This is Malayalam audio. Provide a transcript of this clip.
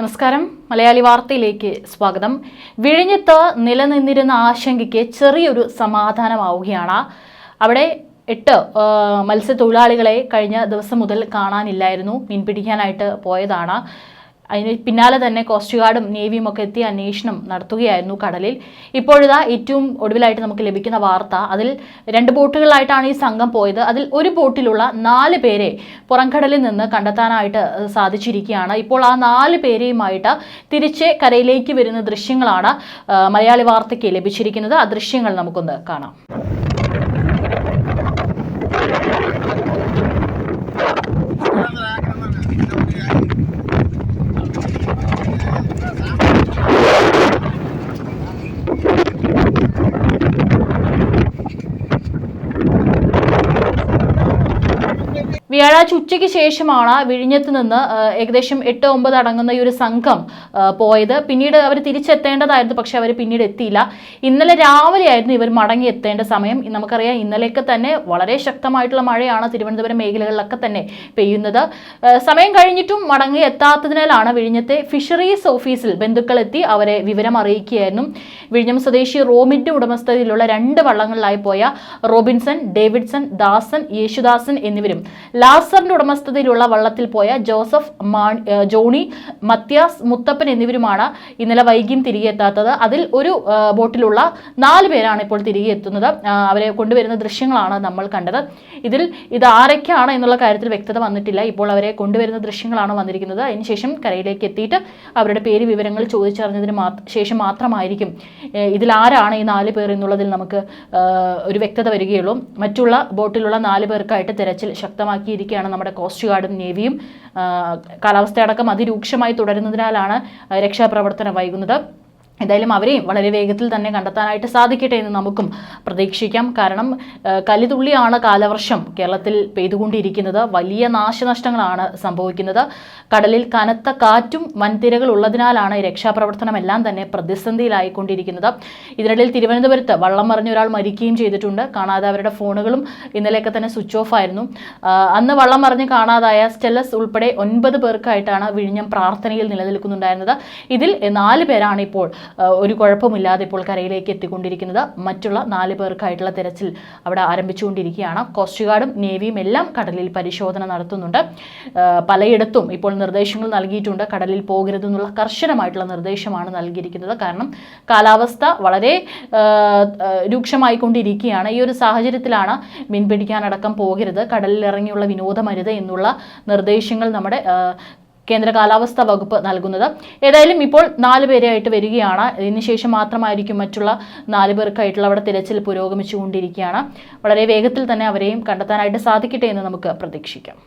നമസ്കാരം. മലയാളി വാർത്തയിലേക്ക് സ്വാഗതം. വിഴിഞ്ഞത്ത് നിലനിന്നിരുന്ന ആശങ്കയ്ക്ക് ചെറിയൊരു സമാധാനമാവുകയാണ്. അവിടെ എട്ട് മത്സ്യത്തൊഴിലാളികളെ കഴിഞ്ഞ ദിവസം മുതൽ കാണാനില്ലായിരുന്നു. മീൻ പിടിക്കാനായിട്ട് പോയതാണ്. അതിന് പിന്നാലെ തന്നെ കോസ്റ്റ് ഗാർഡും നേവിയും ഒക്കെ എത്തി അന്വേഷണം നടത്തുകയായിരുന്നു കടലിൽ. ഇപ്പോഴിതാ ഏറ്റവും ഒടുവിലായിട്ട് നമുക്ക് ലഭിക്കുന്ന വാർത്ത അതിൽ രണ്ട് ബോട്ടുകളിലായിട്ടാണ് ഈ സംഘം പോയത്. അതിൽ ഒരു ബോട്ടിലുള്ള നാല് പേരെ പുറംകടലിൽ നിന്ന് കണ്ടെത്താനായിട്ട് സാധിച്ചിരിക്കുകയാണ്. ഇപ്പോൾ ആ നാല് പേരെയുമായിട്ട് തിരിച്ച് കരയിലേക്ക് വരുന്ന ദൃശ്യങ്ങളാണ് മലയാളി വാർത്തയ്ക്ക് ലഭിച്ചിരിക്കുന്നത്. ആ ദൃശ്യങ്ങൾ നമുക്കൊന്ന് കാണാം. വ്യാഴാഴ്ച ഉച്ചയ്ക്ക് ശേഷമാണ് വിഴിഞ്ഞത്ത് നിന്ന് ഏകദേശം എട്ട് ഒമ്പത് അടങ്ങുന്ന ഈ ഒരു സംഘം പോയത്. പിന്നീട് അവർ തിരിച്ചെത്തേണ്ടതായിരുന്നു പക്ഷെ അവർ പിന്നീട് എത്തിയില്ല. ഇന്നലെ രാവിലെ ആയിരുന്നു ഇവർ മടങ്ങി എത്തേണ്ട സമയം. നമുക്കറിയാം ഇന്നലെയൊക്കെ തന്നെ വളരെ ശക്തമായിട്ടുള്ള മഴയാണ് തിരുവനന്തപുരം മേഖലകളിലൊക്കെ തന്നെ പെയ്യുന്നത്. സമയം കഴിഞ്ഞിട്ടും മടങ്ങി എത്താത്തതിനാലാണ് വിഴിഞ്ഞത്തെ ഫിഷറീസ് ഓഫീസിൽ ബന്ധുക്കളെത്തി അവരെ വിവരം അറിയിക്കുകയായിരുന്നു. വിഴിഞ്ഞം സ്വദേശി റോമിന്റെ ഉടമസ്ഥതയിലുള്ള രണ്ട് വള്ളങ്ങളിലായി പോയ റോബിൻസൺ ഡേവിഡ്സൺ ദാസൻ യേശുദാസൻ എന്നിവരും. ലാസറിന്റെ ഉടമസ്ഥതയിലുള്ള വള്ളത്തിൽ പോയ ജോസഫ് ജോണി മത്യാസ് മുത്തപ്പൻ എന്നിവരുമാണ് ഇന്നലെ വൈകിയും തിരികെ എത്താത്തത്. അതിൽ ഒരു ബോട്ടിലുള്ള നാല് പേരാണ് ഇപ്പോൾ തിരികെ എത്തുന്നത്. അവരെ കൊണ്ടുവരുന്ന ദൃശ്യങ്ങളാണ് നമ്മൾ കണ്ടത്. ഇതിൽ ഇത് ആരൊക്കെയാണ് എന്നുള്ള കാര്യത്തിൽ വ്യക്തത വന്നിട്ടില്ല. ഇപ്പോൾ അവരെ കൊണ്ടുവരുന്ന ദൃശ്യങ്ങളാണ് വന്നിരിക്കുന്നത്. അതിനുശേഷം കരയിലേക്ക് എത്തിയിട്ട് അവരുടെ പേര് വിവരങ്ങൾ ചോദിച്ചറിഞ്ഞതിന് ശേഷം മാത്രമായിരിക്കും ആരാണ് ഈ നാല് പേർ എന്നുള്ളതിൽ നമുക്ക് ഒരു വ്യക്തത വരികയുള്ളൂ. മറ്റുള്ള ബോട്ടിലുള്ള നാല് പേർക്കായിട്ട് തിരച്ചിൽ ശക്തമാക്കിയിരിക്കുകയാണ് നമ്മുടെ കോസ്റ്റ് ഗാർഡും നേവിയും കാലാവസ്ഥയടക്കം അതിരൂക്ഷമായി തുടരുന്നതിനാലാണ് രക്ഷാപ്രവർത്തനം വൈകുന്നത്. എന്തായാലും അവരെയും വളരെ വേഗത്തിൽ തന്നെ കണ്ടെത്താനായിട്ട് സാധിക്കട്ടെ എന്ന് നമുക്കും പ്രതീക്ഷിക്കാം. കാരണം കലിതുള്ളിയാണ് കാലവർഷം കേരളത്തിൽ പെയ്തുകൊണ്ടിരിക്കുന്നത്. വലിയ നാശനഷ്ടങ്ങളാണ് സംഭവിക്കുന്നത്. കടലിൽ കനത്ത കാറ്റും വൻതിരകൾ ഉള്ളതിനാലാണ് രക്ഷാപ്രവർത്തനം എല്ലാം തന്നെ പ്രതിസന്ധിയിലായിക്കൊണ്ടിരിക്കുന്നത്. ഇതിനിടയിൽ തിരുവനന്തപുരത്ത് വള്ളം മറിഞ്ഞ ഒരാൾ മരിക്കുകയും ചെയ്തിട്ടുണ്ട്. കാണാതെ അവരുടെ ഫോണുകളും ഇന്നലെയൊക്കെ തന്നെ സ്വിച്ച് ഓഫ് ആയിരുന്നു. അന്ന് വള്ളം മറിഞ്ഞ് കാണാതായ സ്റ്റെല്ലസ് ഉൾപ്പെടെ ഒൻപത് പേർക്കായിട്ടാണ് വിഴിഞ്ഞം പ്രാർത്ഥനയിൽ നിലനിൽക്കുന്നുണ്ടായിരുന്നത്. ഇതിൽ നാല് പേരാണ് ഇപ്പോൾ ഒരു കുഴപ്പമില്ലാതെ ഇപ്പോൾ കരയിലേക്ക് എത്തിക്കൊണ്ടിരിക്കുന്നത് മറ്റുള്ള നാല് പേർക്കായിട്ടുള്ള തെരച്ചിൽ അവിടെ ആരംഭിച്ചുകൊണ്ടിരിക്കുകയാണ്. കോസ്റ്റ് ഗാർഡും നേവിയും എല്ലാം കടലിൽ പരിശോധന നടത്തുന്നുണ്ട്. പലയിടത്തും ഇപ്പോൾ നിർദ്ദേശങ്ങൾ നൽകിയിട്ടുണ്ട്. കടലിൽ പോകരുതെന്നുള്ള കർശനമായിട്ടുള്ള നിർദ്ദേശമാണ് നൽകിയിരിക്കുന്നത്. കാരണം കാലാവസ്ഥ വളരെ രൂക്ഷമായിക്കൊണ്ടിരിക്കുകയാണ്. ഈ ഒരു സാഹചര്യത്തിലാണ് മീൻ പിടിക്കാനടക്കം പോകരുത്. കടലിൽ ഇറങ്ങിയുള്ള വിനോദമരുത് എന്നുള്ള നിർദ്ദേശങ്ങൾ നമ്മുടെ കേന്ദ്ര കാലാവസ്ഥാ വകുപ്പ് നൽകുന്നത്. ഏതായാലും ഇപ്പോൾ നാല് പേരായിട്ട് വരികയാണ്. ഇതിനുശേഷം മാത്രമായിരിക്കും മറ്റുള്ള നാല് പേർക്കായിട്ടുള്ള അവിടെ തിരച്ചിൽ പുരോഗമിച്ചുകൊണ്ടിരിക്കുകയാണ്. വളരെ വേഗത്തിൽ തന്നെ അവരെയും കണ്ടെത്താനായിട്ട് സാധിക്കട്ടെ എന്ന് നമുക്ക് പ്രതീക്ഷിക്കാം.